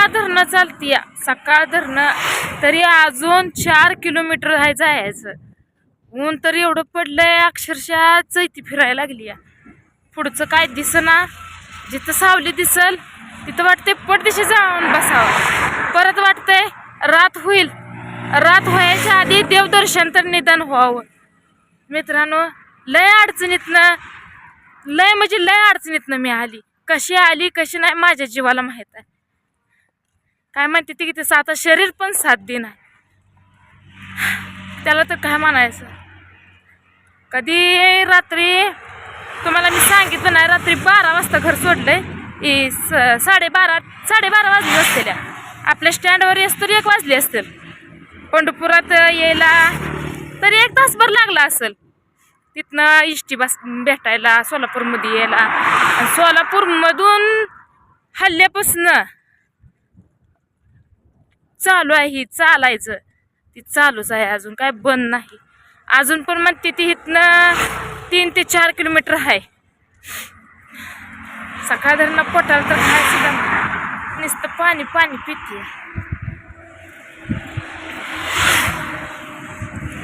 सकाळ धरणं चालतीय. सकाळ धरणं तरी अजून चार किलोमीटर आहे जायचं ऊन तर एवढं पडलंय अक्षरशः चैती फिरायला लागली या पुढचं काय दिसना जिथं सावली दिसल तिथं वाटते पडदिशी जाऊन बसावं. परत वाटतंय रात होईल. रात व्हायच्या आधी देवदर्शन तर निदान व्हावं. मित्रांनो लय अडचणीतनं लय म्हणजे लय अडचणीतनं मी आली. कशी आली कशी नाही माझ्या जीवाला माहीत आहे. काय म्हणते ती किती आता शरीर पण साथ देणार. त्याला तर काय म्हणायचं? कधी रात्री तुम्हाला मी सांगितलं नाही रात्री बारा वाजता घर सोडलंय. ई स साडेबारा साडेबारा वाजले असतील. आपल्या स्टँडवर येस तर एक वाजले असतील. पंढरपुरात यायला तरी एक तासभर लागला असेल. तिथनं इष्टी बस भेटायला सोलापूरमध्ये यायला. सोलापूरमधून हल्ल्यापासनं चालू आहे ही चालायचं. ती चालूच आहे अजून काय बंद नाही. अजून पण म्हणते ती इथनं तीन ते चार किलोमीटर आहे. सकाळ धरणं पोटाला तर काय सुद्धा नुसतं पाणी पाणी पिते.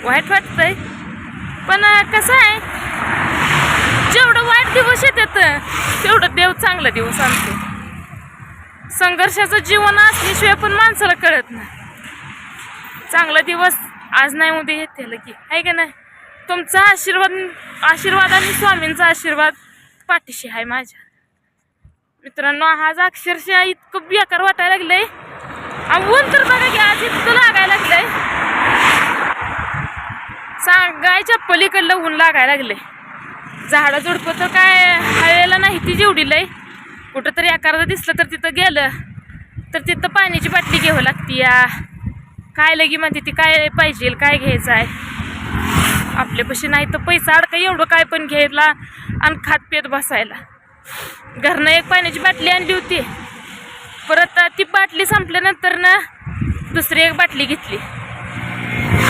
वाईट वाटतंय. पण कसं आहे? जेवढं वाईट दिवस येतात तेवढं देव चांगला दिवस आणतो. संघर्षाचं जीवन असल्याशिवाय पण माणसाला कळत नाही. चांगला दिवस आज नाही उद्या येते की आहे का नाही? तुमचा आशीर्वाद आशीर्वाद आणि स्वामींचा आशीर्वाद पाठीशी आहे माझ्या. मित्रांनो आज अक्षरशः इतकं बेकार वाटायला लागलंय. ऊन तर बघा की आज इतकं लागायला लागलंय. सांगायच्या पलीकडलं ऊन लागायला लागलंय. झाडं झुडपं तर काय हवेला नाही ती जेवढी लय. कुठंतरी आकाराला दिसलं तर तिथं गेलं. तर तिथं पाण्याची बाटली घ्यावं लागती या. काय लगी म्हणते ती काय पाहिजे काय घ्यायचं आहे? आपल्यापाशी नाही तर पैसा अडका एवढं काय पण घ्यायला आणि खात पेत बसायला. घरनं एक पाण्याची बाटली आणली होती. परत ती बाटली संपल्यानंतर ना दुसरी एक बाटली घेतली.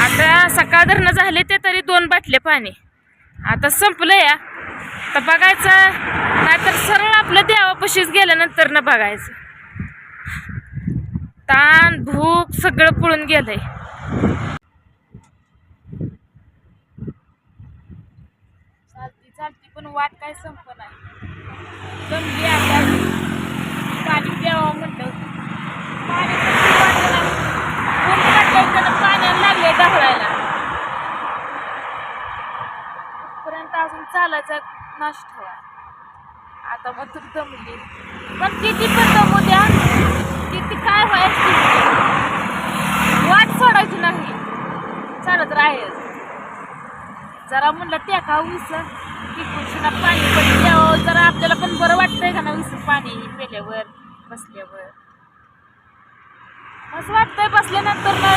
आता सकाळ धरणं झाले ते तरी दोन बाटले पाणी. आता संपलं या. तर बघायचं नाहीतर सरळ आपलं देवापाशीच गेल्यानंतर न बघायचं. ताण भूक सगळं पळून गेलंय. चालती चालती पण वाट काय संप नाही. जमली आता पाणी प्यावं म्हणलं. पाणी पाण्याला लागले ढवळायला पर्यंत अजून चालायचा नाश ठेवा. आता मग जमली दमली. पण किती पण दमू द्या. किती काय व्हायचं वाट सोडायची नाही. चालत राहायच. जरा म्हणलं टेका ऊस की खुशीला पाणी पण द्यावं जरा आपल्याला पण बरं वाटतंय का ना ऊस पाणी पेल्यावर बसल्यावर? असं वाटतंय बसल्यानंतर ना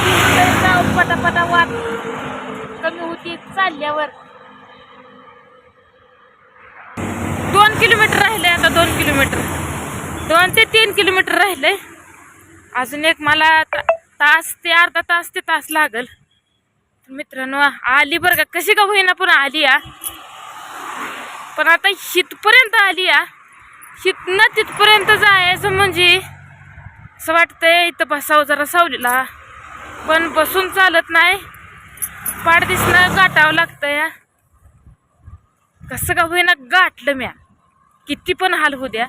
जाऊन पटापटा वाट कमी होती चालल्यावर दोन किलोमीटर राहिलंय आता दोन किलोमीटर. दोन ते तीन किलोमीटर राहिलंय. अजून एक मला ता- तास ते अर्धा तास ते तास लागल. मित्रांनो आली बरं का? कशी का होईना पण आली या पण आता हितपर्यंत आली या हितनं तिथपर्यंत जायचं म्हणजे असं वाटतंय इथं बसावं जरा सावलीला. पण बसून चालत नाही. पाड दिसणं गाठावं लागतं या कसं का होईना गाठलं म्या. किती पण हाल होऊ द्या